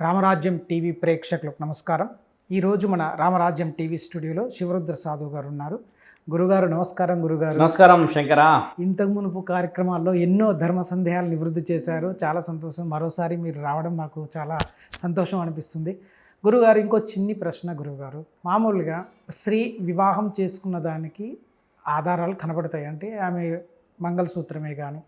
రామరాజ్యం TV ప్రేక్షకులకు నమస్కారం. ఈరోజు మన రామరాజ్యం టీవీ స్టూడియోలో శివరుద్ర సాధు గారు ఉన్నారు. గురుగారు నమస్కారం గురుగారు. నమస్కారం శంకరా. ఇంతకు మునుపు కార్యక్రమాల్లో ఎన్నో ధర్మ సందేహాలు నివృత్తి చేశారు. చాలా సంతోషం. మరోసారి మీరు రావడం మాకు చాలా సంతోషం అనిపిస్తుంది. గురుగారు ఇంకో చిన్ని ప్రశ్న గురుగారు. మామూలుగా స్త్రీ వివాహం చేసుకున్న దానికి ఆధారాలు కనబడతాయి. అంటే ఆమె మంగళసూత్రమే కానీ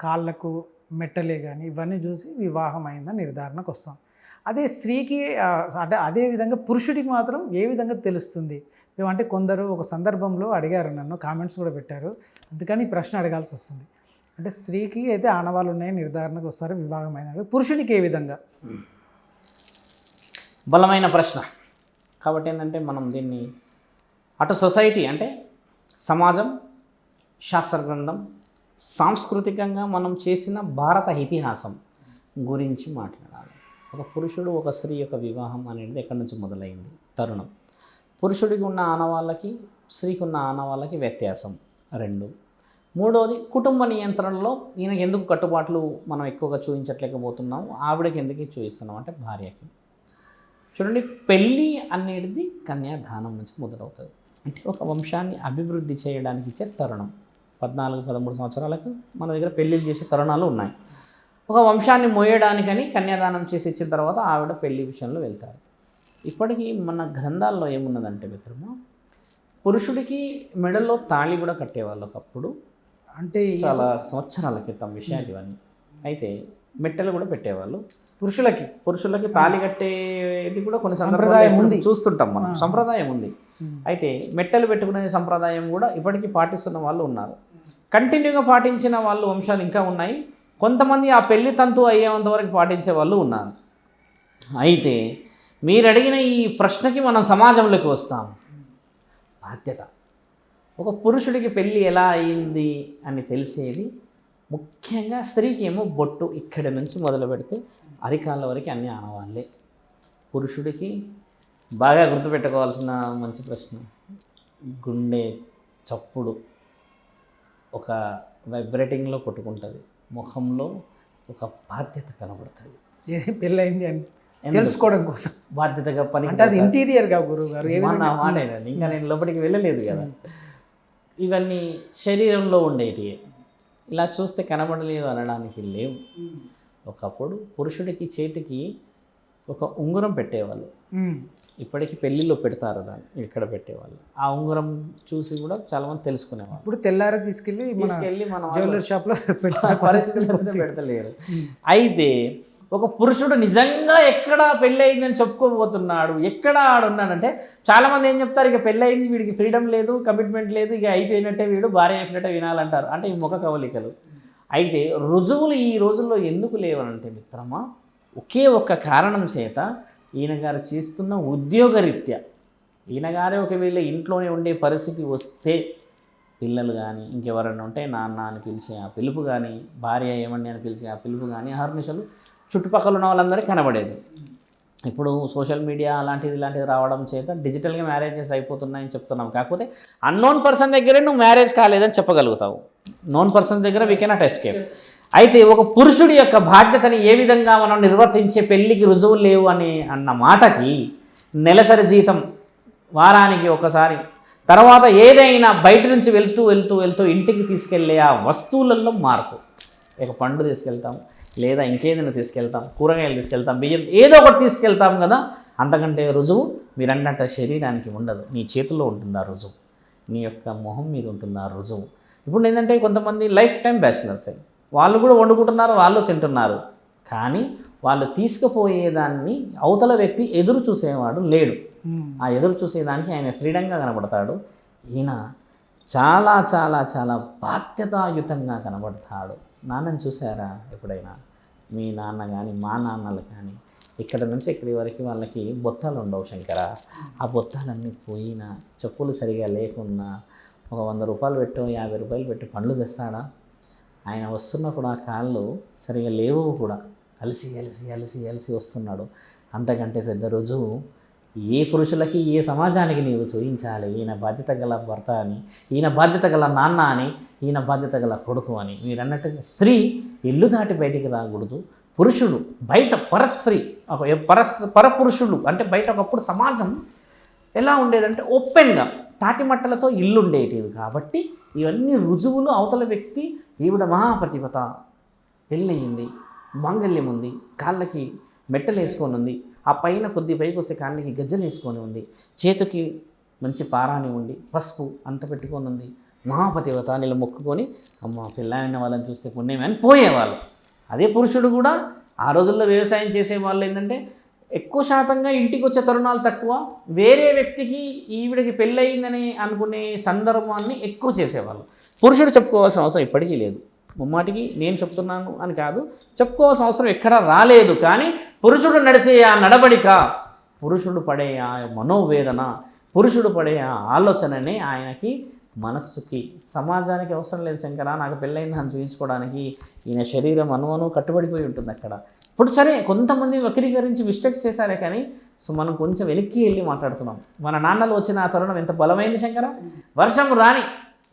కాళ్ళకు మెట్టలే కానీ ఇవన్నీ చూసి వివాహం అయిందని నిర్ధారణకు వస్తాం. అదే స్త్రీకి అంటే అదే విధంగా పురుషుడికి మాత్రం ఏ విధంగా తెలుస్తుంది? అంటే కొందరు ఒక సందర్భంలో అడిగారు నన్ను కామెంట్స్ కూడా పెట్టారు. అందుకని ఈ ప్రశ్న అడగాల్సి వస్తుంది. అంటే స్త్రీకి అయితే ఆనవాళ్ళు ఉన్నాయి నిర్ధారణకు వస్తారు విభాగమైన పురుషుడికి ఏ విధంగా? బలమైన ప్రశ్న. కాబట్టి ఏంటంటే మనం దీన్ని అటు సొసైటీ అంటే సమాజం శాస్త్ర గ్రంథం సాంస్కృతికంగా మనం చేసిన భారత ఇతిహాసం గురించి మాట్లాడాలి. ఒక పురుషుడు ఒక స్త్రీ యొక్క వివాహం అనేది ఎక్కడి నుంచి మొదలైంది? తరుణం. పురుషుడికి ఉన్న ఆనవాళ్ళకి స్త్రీకి ఉన్న ఆనవాళ్ళకి వ్యత్యాసం రెండు. మూడవది కుటుంబ నియంత్రణలో ఈయనకి ఎందుకు కట్టుబాట్లు మనం ఎక్కువగా చూపించట్లేకపోతున్నాము? ఆవిడకి ఎందుకు చూపిస్తున్నాం అంటే భార్యకి. చూడండి పెళ్ళి అనేది కన్యాదానం నుంచి మొదలవుతుంది. అంటే ఒక వంశాన్ని అభివృద్ధి చేయడానికి ఇచ్చే తరుణం. పద్నాలుగు పదమూడు సంవత్సరాలకు మన దగ్గర పెళ్ళిళ్ళు చేసే తరుణాలు ఉన్నాయి. ఒక వంశాన్ని మోయడానికని కన్యాదానం చేసి ఇచ్చిన తర్వాత ఆవిడ పెళ్ళి విషయంలో వెళ్తారు. ఇప్పటికీ మన గ్రంథాల్లో ఏమున్నదంటే మిత్రమా పురుషుడికి మెడలో తాళి కూడా కట్టేవాళ్ళు ఒకప్పుడు. అంటే చాలా సంవత్సరాల క్రితం విషయాలు ఇవన్నీ అయితే మెట్టెలు కూడా పెట్టేవాళ్ళు. పురుషులకి. పురుషులకి తాళి కట్టేది కూడా కొన్ని సంప్రదాయం ఉంది. చూస్తుంటాం మనం. సంప్రదాయం ఉంది. అయితే మెట్టలు పెట్టుకునే సంప్రదాయం కూడా ఇప్పటికీ పాటిస్తున్న వాళ్ళు ఉన్నారు. కంటిన్యూగా పాటించిన వాళ్ళు వంశాలు ఇంకా ఉన్నాయి. కొంతమంది ఆ పెళ్ళి తంతు అయ్యేంత వరకు పాటించే వాళ్ళు ఉన్నారు. అయితే మీరు అడిగిన ఈ ప్రశ్నకి మనం సమాజంలోకి వస్తాం. బాధ్యత. ఒక పురుషుడికి పెళ్ళి ఎలా అయింది అని తెలిసేది ముఖ్యంగా స్త్రీకి ఏమో బొట్టు ఇక్కడి నుంచి మొదలు పెడితే అరికాళ్ళ వరకు అన్ని ఆనవాళ్ళే. పురుషుడికి బాగా గుర్తుపెట్టుకోవాల్సిన మంచి ప్రశ్న. గుండె చప్పుడు ఒక వైబ్రేటింగ్లో కొట్టుకుంటుంది. ముఖంలో ఒక బాధ్యత కనబడుతుంది. ఏది పెళ్ళయింది అని? తెలుసుకోవడం కోసం. బాధ్యతగా పని అంటే అది ఇంటీరియర్గా గురువు గారు ఏ మన విధంగా? మాట అయినది. ఇంకా నేను లోపలికి వెళ్ళలేదు కదా. ఇవన్నీ శరీరంలో ఉండేటివి. ఇలా చూస్తే కనబడలేదు అనడానికి లేవు. ఒకప్పుడు పురుషుడికి చేతికి ఒక ఉంగరం పెట్టేవాళ్ళు. ఇప్పటికీ పెళ్ళిలో పెడతారు దాన్ని ఇక్కడ పెట్టేవాళ్ళు. ఆ ఉంగరం చూసి కూడా చాలామంది తెలుసుకునేవాళ్ళు. ఇప్పుడు తెల్లారే తీసుకెళ్ళి తీసుకెళ్ళి మన జ్యువెలరీ షాప్లో పెడతలేరు. అయితే ఒక పురుషుడు నిజంగా ఎక్కడ పెళ్ళి అయిందని చెప్పుకోబోతున్నాడు ఎక్కడ ఆడున్నాడంటే చాలామంది ఏం చెప్తారు ఇక పెళ్ళి అయింది వీడికి ఫ్రీడమ్ లేదు కమిట్మెంట్ లేదు ఇక అయిపోయినట్టే వీడు భార్య అయిపోయినట్టే వినాలంటారు. అంటే ఈ ముఖ కవలికలు. అయితే రుజువులు ఈ రోజుల్లో ఎందుకు లేవనంటే మిత్రమా ఒకే ఒక్క కారణం చేత ఈయన గారు చేస్తున్న ఉద్యోగరీత్యా ఈయన గారే ఒకవేళ ఇంట్లోనే ఉండే పరిస్థితి వస్తే పిల్లలు కానీ ఇంకెవరైనా ఉంటే నాన్న అని పిలిచే ఆ పిలుపు కానీ భార్య ఏమండి అని పిలిచి ఆ పిలుపు కానీ హర్నిషలు చుట్టుపక్కల ఉన్న వాళ్ళందరికీ కనబడేది. ఇప్పుడు సోషల్ మీడియా అలాంటిది ఇలాంటిది రావడం చేత డిజిటల్గా మ్యారేజెస్ అయిపోతున్నాయని చెప్తున్నాం. కాకపోతే అన్నోన్ పర్సన్ దగ్గరే నువ్వు మ్యారేజ్ కాలేదని చెప్పగలుగుతావు. నోన్ పర్సన్ దగ్గర వీ కెనాట్ ఎస్కేప్ అయితే ఒక పురుషుడి యొక్క బాధ్యతని ఏ విధంగా మనం నిర్వర్తించే పెళ్ళికి రుజువు లేవు అని అన్న మాటకి నెలసరి జీతం వారానికి ఒకసారి తర్వాత ఏదైనా బయట నుంచి వెళ్తూ వెళ్తూ వెళ్తూ ఇంటికి తీసుకెళ్ళే ఆ వస్తువులలో మార్పు. ఒక పండు తీసుకెళ్తాం లేదా ఇంకేదైనా తీసుకెళ్తాం కూరగాయలు తీసుకెళ్తాం బియ్యం ఏదో ఒకటి తీసుకెళ్తాం కదా అంతకంటే రుజువు మీరు అన్నట్టు శరీరానికి ఉండదు. నీ చేతిలో ఉంటుంది ఆ రుజువు. నీ యొక్క మొహం మీద ఉంటుంది ఆ రుజువు. ఇప్పుడు ఏంటంటే కొంతమంది లైఫ్ టైం బ్యాచిలర్స్ వాళ్ళు కూడా వండుకుంటున్నారు వాళ్ళు తింటున్నారు. కానీ వాళ్ళు తీసుకుపోయేదాన్ని అవతల వ్యక్తి ఎదురు చూసేవాడు లేడు. ఉమ్. ఆ ఎదురు చూసేదానికి ఆయన ఫ్రీడంగా కనబడతాడు. ఈయన చాలా చాలా చాలా బాధ్యతాయుతంగా కనబడతాడు. నాన్నని చూసారా ఎప్పుడైనా? మీ నాన్న కానీ మా నాన్నలు కానీ ఇక్కడ నుంచి ఇక్కడి వరకు వాళ్ళకి బొత్తాలు ఉండవు శంకర. ఆ బొత్తాలన్నీ పోయినా చెప్పులు సరిగా లేకున్నా ఒక వంద రూపాయలు పెట్టు యాభై రూపాయలు పెట్టి పండ్లు తెస్తాడా? ఆయన వస్తున్నప్పుడు ఆ కాళ్ళు సరిగా లేవు కూడా. అలసి అలసి అలసి అలసి వస్తున్నాడు. అంతకంటే పెద్ద రుజువు ఏ పురుషులకి ఏ సమాజానికి నీవు చూపించాలి ఈయన బాధ్యత గల భర్త అని ఈయన బాధ్యత గల నాన్న అని ఈయన బాధ్యత గల కొడుకు అని. మీరు అన్నట్టుగా స్త్రీ ఇల్లు దాటి బయటికి రాకూడదు. పురుషుడు బయట పరస్త్రీ ఒక పరస్ పరపురుషుడు అంటే బయట ఒకప్పుడు సమాజం ఎలా ఉండేదంటే ఓపెన్గా తాటిమట్టలతో ఇల్లు ఉండేటివి కాబట్టి ఇవన్నీ రుజువులు అవతల వ్యక్తి ఈవిడ మహాప్రతిభత పెళ్ళయింది మాంగల్యం ఉంది కాళ్ళకి మెట్టలేసుకొని ఉంది ఆ పైన కొద్ది పైకి వస్తే కాళ్ళకి గజ్జలు వేసుకొని ఉంది చేతికి మంచి పారాని ఉండి పసుపు అంత పెట్టుకొని ఉంది మహాపతివత నీళ్ళు మొక్కుకొని అమ్మ పిల్లైన వాళ్ళని చూస్తే పుణ్యమే అని పోయేవాళ్ళు. అదే పురుషుడు కూడా ఆ రోజుల్లో వ్యవసాయం చేసే వాళ్ళు ఏంటంటే ఎక్కువ శాతంగా ఇంటికి వచ్చే తరుణాలు తక్కువ వేరే వ్యక్తికి ఈవిడకి పెళ్ళయిందని అనుకునే సందర్భాన్ని ఎక్కువ చేసేవాళ్ళు. పురుషుడు చెప్పుకోవాల్సిన అవసరం ఇప్పటికీ లేదు. ముమ్మాటికి నేను చెప్తున్నాను అని కాదు చెప్పుకోవాల్సిన అవసరం ఎక్కడా రాలేదు. కానీ పురుషుడు నడిచే ఆ నడబడిక పురుషుడు పడే ఆ మనోవేదన పురుషుడు పడే ఆ ఆలోచననే ఆయనకి మనస్సుకి. సమాజానికి అవసరం లేదు శంకర నాకు పెళ్ళైంది అని చూపించుకోవడానికి ఈయన శరీరం అనువను కట్టుబడిపోయి ఉంటుంది అక్కడ. ఇప్పుడు సరే కొంతమంది వక్రీకరించి మిస్టేక్స్ చేశారే కానీ సో మనం కొంచెం వెనక్కి వెళ్ళి మాట్లాడుతున్నాం. మన నాన్నలు వచ్చిన ఆ తరుణం ఎంత బలమైంది శంకర? వర్షం రాని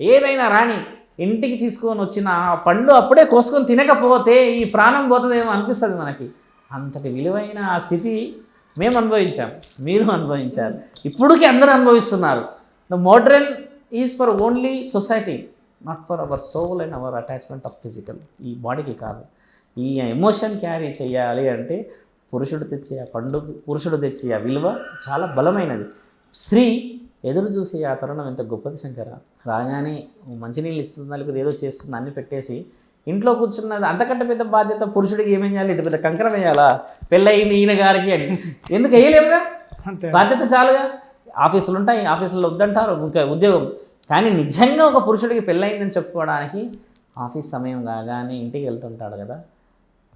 ఏదైనా రాని ఇంటికి తీసుకొని వచ్చిన ఆ పండు అప్పుడే కోసుకొని తినకపోతే ఈ ప్రాణం పోతుందేమో అనిపిస్తుంది మనకి. అంతటి విలువైన ఆ స్థితి మేము అనుభవించాం మీరు అనుభవించారు. ఇప్పటికీ అందరూ అనుభవిస్తున్నారు. The modern is for only society not for our soul and our attachment of physical ఈ బాడీకి కాదు. ఈ ఎమోషన్ క్యారీ చేయాలి అంటే పురుషుడు తెచ్చే ఆ పండు పురుషుడు తెచ్చే ఆ విలువ చాలా బలమైనది. స్త్రీ ఎదురు చూసి ఆ తరుణం ఎంత గొప్పది శంకర? రాగానే మంచినీళ్ళు ఇస్తుంది నలుగురు ఏదో చేస్తుంది అన్ని పెట్టేసి ఇంట్లో కూర్చున్నది అంతకంటే పెద్ద బాధ్యత పురుషుడికి ఏమేం చేయాలి? ఇంత పెద్ద కంకరం వేయాలా? పెళ్ళయింది ఈయన గారికి అని. ఎందుకు వేయలేముగా? బాధ్యత చాలుగా. ఆఫీసులు ఉంటాయి ఆఫీసులో వద్దంటారు ఇంకా ఉద్యోగం. కానీ నిజంగా ఒక పురుషుడికి పెళ్ళయిందని చెప్పుకోవడానికి ఆఫీస్ సమయం కాగానే ఇంటికి వెళ్తుంటాడు కదా.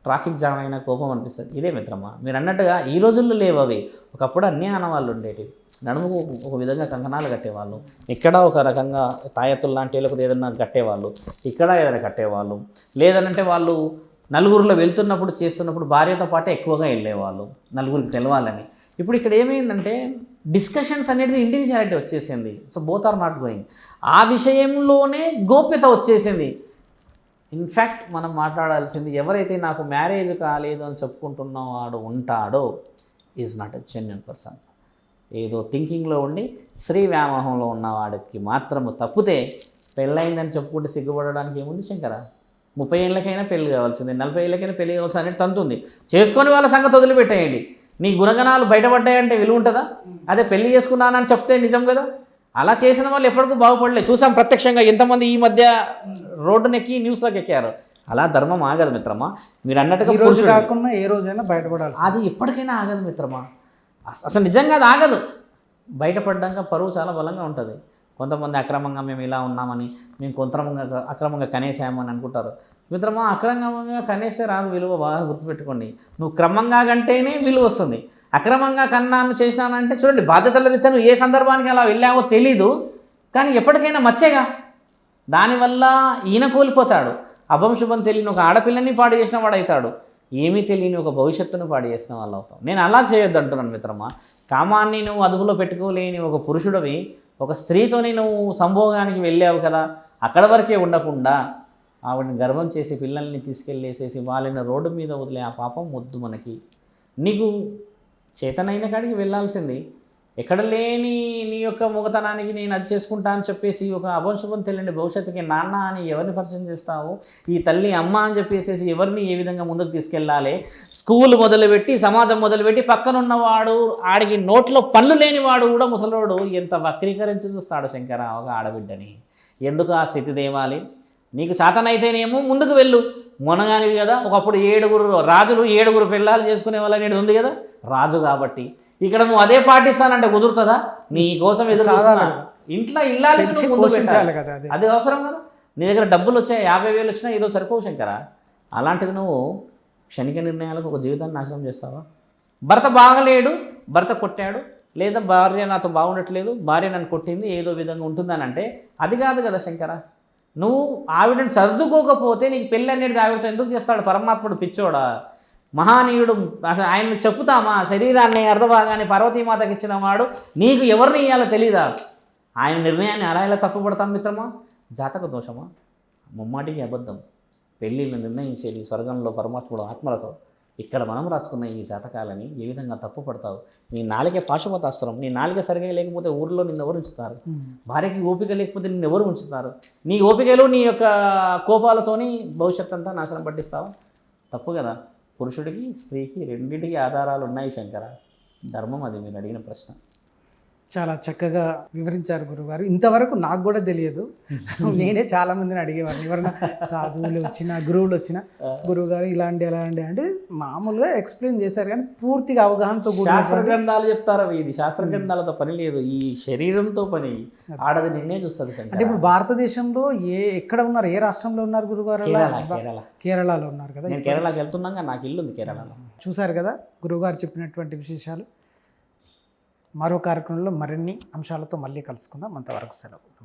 ట్రాఫిక్ జామ్ అయినా కోపం అనిపిస్తుంది. ఇదే మిత్రమా మీరు అన్నట్టుగా ఈ రోజుల్లో లేవు అవి ఒకప్పుడు అన్ని ఆనవాళ్ళు ఉండేటివి. నడుముకు ఒక విధంగా కంకణాలు కట్టేవాళ్ళు. ఇక్కడ ఒక రకంగా తాయత్తులు లాంటి లేకపోతే ఏదైనా కట్టేవాళ్ళు. ఇక్కడ ఏదైనా కట్టేవాళ్ళు. లేదనంటే వాళ్ళు నలుగురిలో వెళ్తున్నప్పుడు చేస్తున్నప్పుడు భార్యతో పాటే ఎక్కువగా వెళ్ళేవాళ్ళు. నలుగురికి తెలవాలని. ఇప్పుడు ఇక్కడ ఏమైందంటే డిస్కషన్స్ అనేది ఇండివిజువాలిటీ వచ్చేసింది. So both are not going ఆ విషయంలోనే గోప్యత వచ్చేసింది. ఇన్ఫ్యాక్ట్ మనం మాట్లాడాల్సింది ఎవరైతే నాకు మ్యారేజ్ కాలేదు అని చెప్పుకుంటున్న వాడు ఉంటాడో is not a genuine person ఏదో థింకింగ్లో ఉండి స్త్రీ వ్యామోహంలో ఉన్నవాడికి మాత్రము తప్పితే పెళ్ళయిందని చెప్పుకుంటే సిగ్గుపడడానికి ఏముంది శంకర? ముప్పై ఏళ్ళకైనా పెళ్ళి కావాల్సిందే నలభై ఏళ్ళకైనా పెళ్ళి కావాల్సింది అనేది తంతుంది చేసుకొని వాళ్ళ సంగతి వదిలిపెట్టేయండి. నీ గుణగణాలు బయటపడ్డాయంటే విలువ ఉంటుందా? అదే పెళ్ళి చేసుకున్నానని చెప్తే నిజం కదా? అలా చేసిన వాళ్ళు ఎప్పటికూ బాగుపడలేదు. చూసాం ప్రత్యక్షంగా ఎంతమంది ఈ మధ్య రోడ్డునెక్కి న్యూస్లోకి ఎక్కారు. అలా ధర్మం ఆగదు మిత్రమా? మీరు అన్నట్టుగా రోజు కాకుండా ఏ రోజైనా బయటపడాల్సి అది ఎప్పటికైనా ఆగదు మిత్రమా? అస- అసలు నిజంగా అది ఆగదు. బయటపడ్డాక పరువు చాలా బలంగా ఉంటుంది. కొంతమంది అక్రమంగా మేము ఇలా ఉన్నామని మేము కొంతమంగా అక్రమంగా కనేసామని అనుకుంటారు. మిత్రమా అక్రమంగా కనేస్తే రాదు విలువ బాగా గుర్తుపెట్టుకోండి. నువ్వు క్రమంగా కంటేనే విలువ వస్తుంది. అక్రమంగా కన్నాను చేసినానంటే చూడండి బాధ్యతల రీత్యా నువ్వు ఏ సందర్భానికి అలా వెళ్ళావో తెలీదు కానీ ఎప్పటికైనా మచ్చేగా దానివల్ల ఈయన కోల్పోతాడు. అభంశుభం తెలియని ఒక ఆడపిల్లని పాడు చేసిన వాడు అవుతాడు. ఏమీ తెలియని ఒక భవిష్యత్తును పాడు చేసిన వాళ్ళు అవుతాం నేను అలా చేయొద్దు అంటున్నాను మిత్రమా. కామాన్ని నువ్వు అదుపులో పెట్టుకోలేని ఒక పురుషుడివి ఒక స్త్రీతోని నువ్వు సంభోగానికి వెళ్ళావు కదా అక్కడ వరకే ఉండకుండా ఆవిడని గర్భం చేసి పిల్లల్ని తీసుకెళ్ళేసేసి వాళ్ళని రోడ్డు మీద వదిలే ఆ పాపం వద్దు మనకి. నీకు చేతనైన కాడికి వెళ్ళాల్సింది. ఎక్కడ లేని నీ యొక్క మొగతనానికి నేను అది చేసుకుంటా అని చెప్పేసి ఒక అభంశుభం తెలియని భవిష్యత్తుకి నాన్న అని ఎవరిని పరిచయం చేస్తావు? ఈ తల్లి అమ్మ అని చెప్పేసి ఎవరిని ఏ విధంగా ముందుకు తీసుకెళ్ళాలి? స్కూల్ మొదలుపెట్టి సమాజం మొదలుపెట్టి పక్కన ఉన్నవాడు ఆడికి నోట్లో పళ్ళు లేనివాడు కూడా ముసలోడు ఎంత వక్రీకరించి చూస్తాడు శంకర ఒక ఆడబిడ్డని. ఎందుకు ఆ స్థితి దేవాలి నీకు చాతనైతేనేమో ముందుకు వెళ్ళు. మొనగానివి కదా ఒకప్పుడు ఏడుగురు రాజులు ఏడుగురు పిల్లలు చేసుకునే వాళ్ళని ఉంది కదా రాజు కాబట్టి. ఇక్కడ నువ్వు అదే పాటిస్తానంటే కుదురుతుందా? నీ కోసం ఎదురు. ఇంట్లో ఇల్లాలి అది. అవసరం కదా. నీ దగ్గర డబ్బులు వచ్చాయి యాభై వేలు వచ్చినా ఈరోజు సరిపోవు శంకర. అలాంటివి నువ్వు క్షణిక నిర్ణయాలకు ఒక జీవితాన్ని నాశనం చేస్తావా? భర్త బాగలేడు భర్త కొట్టాడు లేదా భార్య నాతో బాగుండట్లేదు భార్య నన్ను కొట్టింది ఏదో విధంగా ఉంటుందని అంటే అది కాదు కదా శంకర. నువ్వు ఆవిడని సర్దుకోకపోతే నీకు పెళ్ళి అనేది ఆవిడతో ఎందుకు చేస్తాడు పరమాత్ముడు పిచ్చోడా? మహానీయుడు అసలు ఆయన చెప్పుతామా? శరీరాన్ని అర్ధభాగాన్ని పార్వతీమాతకి ఇచ్చిన వాడు నీకు ఎవరిని ఇవ్వాలో తెలీదా? ఆయన నిర్ణయాన్ని అలా ఎలా తప్పుపడతాం మిత్రమా? జాతక దోషమా? ముమ్మాటికి అబద్ధం. పెళ్ళిళ్ళు నిర్ణయించేది స్వర్గంలో పరమాత్ముడు ఆత్మలతో. ఇక్కడ మనం రాసుకున్న ఈ జాతకాలని ఏ విధంగా తప్పు పడతావు? నీ నాలుగే పాశుపతాస్త్రం నీ నాలుగే సరిగా లేకపోతే ఊర్లో నిన్ను ఎవరు ఉంచుతారు. భార్యకి ఓపిక లేకపోతే నిన్ను ఎవరు ఉంచుతారు? నీ ఓపికలు నీ యొక్క కోపాలతోని భవిష్యత్ అంతా నాశనం పట్టిస్తావా? తప్పు కదా. పురుషుడికి స్త్రీకి రెండింటికి ఆధారాలు ఉన్నాయి శంకర. ధర్మం అది మీరు అడిగిన ప్రశ్న. చాలా చక్కగా వివరించారు గురుగారు. ఇంతవరకు నాకు కూడా తెలియదు. నేనే చాలా మందిని అడిగేవాడిని. ఎవరైనా సాధువులు వచ్చిన గురువులు వచ్చిన గురువుగారు ఇలాంటి ఎలాంటి అంటే మామూలుగా ఎక్స్ప్లెయిన్ చేశారు కానీ పూర్తిగా అవగాహనతో శాస్త్ర గ్రంథాలు చెప్తారా ఇది శాస్త్ర గ్రంథాలతో పని లేదు. ఈ శరీరంతో పని. ఆడది నిన్నే చూస్తుంది అంటే ఇప్పుడు భారతదేశంలో ఏ ఎక్కడ ఉన్నారు? ఏ రాష్ట్రంలో ఉన్నారు గురుగారు? కేరళలో ఉన్నారు కదా నేను కేరళకి వెళ్తున్నాగా నాకు ఇల్లు ఉంది కేరళలో. చూశారు కదా గురువుగారు చెప్పినటువంటి విశేషాలు. మరో కార్యక్రమంలో మరిన్ని అంశాలతో మళ్ళీ కలుసుకుందాం. అంతవరకు సెలవు.